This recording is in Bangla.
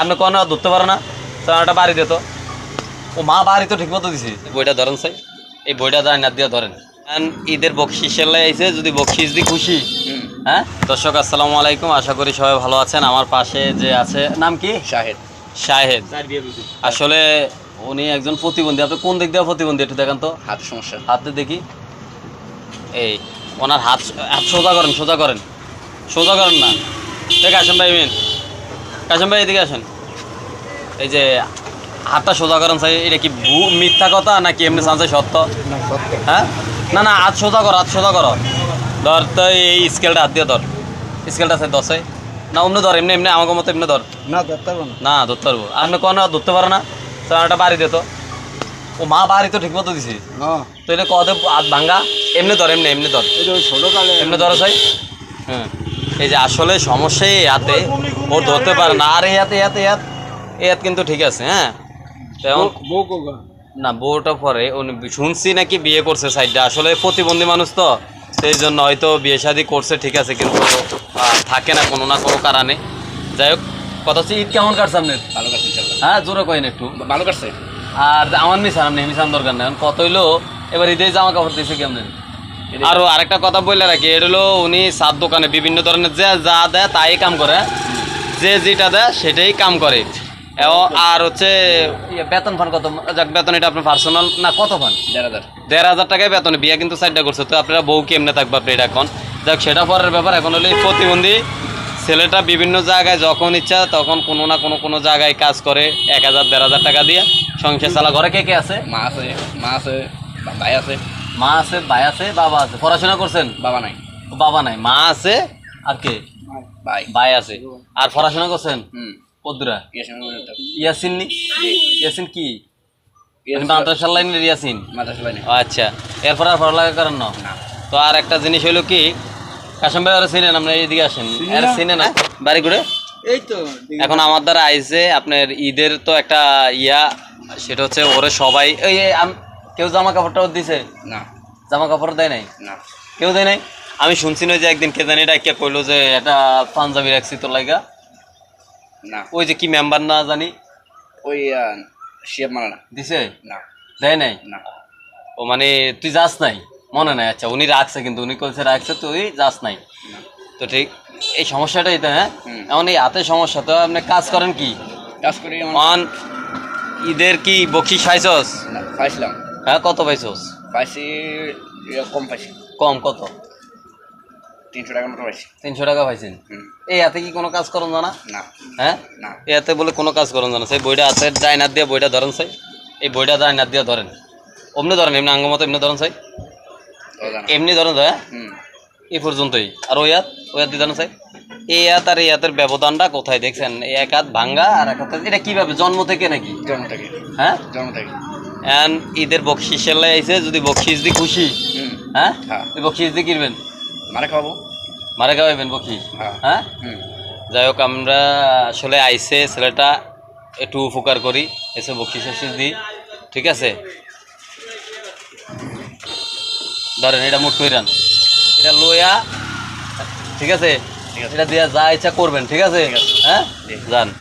আপনি কোনো ধরতে পারো না। তো একটা বাড়ি দিত ও মা বাড়ি তো ঠিক মতো দিছি। বইটা ধরেন সাই এই বইটা দাঁড় না দিয়ে ধরেন। ঈদের বকশিস আইছে যদি বকশিস দি খুশি। হ্যাঁ? দর্শক আসসালামু আলাইকুম। আশা করি সবাই ভালো আছেন। আমার পাশে যে আছে নাম কি? শাহেদ। শাহেদ। আসলে উনি একজন প্রতিবন্ধী। আপনি কোন দিক দিয়ে প্রতিবন্ধী একটু দেখান তো। হাত সমস্যা। হাতে দেখি। এই ওনার হাত হাত সোজা করেন সোজা করেন। সোজা করেন না। দেখ আসেন ভাই মেন কাশেম ভাই এদিকে আসেন। এই যে হাতটা সোজা করেন সাই এটা কি ভু- মিথ্যা কথা নাকি এমনি সত্য? সত্য। হ্যাঁ? না না হাত সোজা কর হাত সোজা করো। ধর তো এই স্কেলটা হাত দিয়ে ধর। স্কেলটা আছে দশে না অন্য ধর এমনি এমনি আমাকে মতো এমনি ধর। না ধরতে পারব না। ধরতে পারব। আপনি কোনো ধরতে পারো না। তো একটা বাড়ি দিত ও মা বাড়ি তো ঠিক মতো দিছি। তো এটা কদে হাত ভাঙ্গা এমনি ধর এমনি এমনি ধর। এমনি ধরো চাই হ্যাঁ। এই যে আসলে সমস্যা এই হাতে ও ধরতে পারে না। আর এই হাতে হাতে হাত এই হাত কিন্তু ঠিক আছে হ্যাঁ? তেমন না বউটা পরে শুনছি নাকি বিয়ে করছে সাইডটা। আসলে প্রতিবন্ধী মানুষ তো সেই জন্য হয়তো বিয়ে শাদি করছে ঠিক আছে কিন্তু থাকে না কোনো না কোনো কারণে। যাই হোক কথা হচ্ছে ঈদ কেমন কাটছে আপনার? ভালো কাটছে হ্যাঁ জোরে কয়েন একটু। ভালো কাটছে? আর আমার মিশান আপনি মিশান দরকার নেই। কত হইল এবার ঈদে জামা কাপড় দিয়েছে কেমন? আরও আরেকটা কথা বললে রাখি এটা হলো উনি সাত দোকানে বিভিন্ন ধরনের যে যা দেয় তাই কাম করে। যে যেটা দেয় সেটাই কাম করে। আর হচ্ছে ইয়ে, বেতন ফান কত? যাক বেতন এটা আপনার পার্সোনাল না কত ফান? দেড় হাজার। দেড় হাজার টাকায় বেতন বিয়ে কিন্তু সাইডটা করছে। তো আপনারা বউ কেমনে থাকবে আপনি এটা এখন? যাক সেটা পরের ব্যাপার। এখন হলো প্রতিবন্ধী ছেলেটা বিভিন্ন জায়গায় যখন ইচ্ছা তখন কোনো না কোনো কোনো জায়গায় কাজ করে। এক হাজার দেড় হাজার টাকা দিয়ে। সংসার চালা ঘরে কে কে আছে? মা আছে মা আছে ভাই আছে। মা আছে ভাই আছে বাবা আছে। পড়াশোনা করছেন? বাবা নাই। বাবা নাই। মা আছে আর কে? ভাই। ভাই। আছে। আর পড়াশোনা করছেন? হুম। পদ্রা ইয়াসিন ইয়াসিন নি ইয়াসিন কি? মাদ্রাসার লাইনের ইয়াসিন? মাদ্রাসা লাইনে। আচ্ছা। এরপর আর পড়ালেখা করেন না? না। তো আর একটা জিনিস হলো কি কাশম ভাই ওরা চিনেন আপনার এইদিকে আসেন। আর চিনে না? বাড়ি করে এই তো এখন আমার দ্বারা আইসে আপনার ঈদের তো একটা ইয়া সেটা হচ্ছে ওরে সবাই এই কেউ জামা কাপড়টাও দিছে? না। জামা কাপড় দেয় নাই? না। কেউ দেয় নাই? আমি শুনছি না যে একদিন কে জানি এটা কে কইলো যে এটা পাঞ্জাবি রাখছি তোর লাগা না। ওই যে কি মেম্বার না জানি? ওই শিয়াব মানা না দিছে? না। দেয় নাই? না। ও মানে তুই যাস নাই? মনে নাই? আচ্ছা উনি রাখছে কিন্তু উনি কলছে রাখছে তুই যাস নাই। তো ঠিক এই সমস্যাটাই তো হ্যাঁ। এমন এই হাতের সমস্যা তো আপনি কাজ করেন কি? কাজ করি অন ঈদের কি বকশিস পাইছস না পাইছিলাম হ্যাঁ কত পাইছস? পাইছি ইয়ে কম পাইছি। কম কত? তিনশো টাকার মতো পাইছি। তিনশো টাকা পাইছেন? এই হাতে কি কোনো কাজ করুন জানা? না। হ্যাঁ? না। এই হাতে বলে কোনো কাজ করুন জানা। সেই বইটা হাতের ডাইনার দিয়ে বইটা ধরেন চাই এই বইটা ডাইনার দিয়ে ধরেন। অমনি ধরেন এমনি আঙ্গ মতো এমনি ধরেন চাই এমনি ধরেন যায় হুম। এই পর্যন্তই। আর ওই হাত ওই হাত দিয়ে ধরেন চাই এই হাত আর এই হাতের ব্যবধানটা কোথায় দেখছেন? এক হাত ভাঙ্গা আর এক হাত এটা কীভাবে? জন্ম থেকে নাকি? জন্ম থেকে। হ্যাঁ? জন্ম থেকে। এন ঈদের বকশিস আইছে যদি বকশিস দি খুশি। হ্যাঁ? হ্যাঁ। বকশিস দি কিনবেন। মারে খাওয়াবো। মারে খাওয়াইবেন বকশিস? হ্যাঁ। হ্যাঁ? যাই হোক আমরা আসলে আইসে ছেলেটা একটু উপকার করি এসে বকশিস টকশিস দিই ঠিক আছে? ধরেন এটা মুঠ কইরান। এটা লইয়া ঠিক আছে? ঠিক আছে। এটা দিয়া যা ইচ্ছা করবেন ঠিক আছে? হ্যাঁ? যান।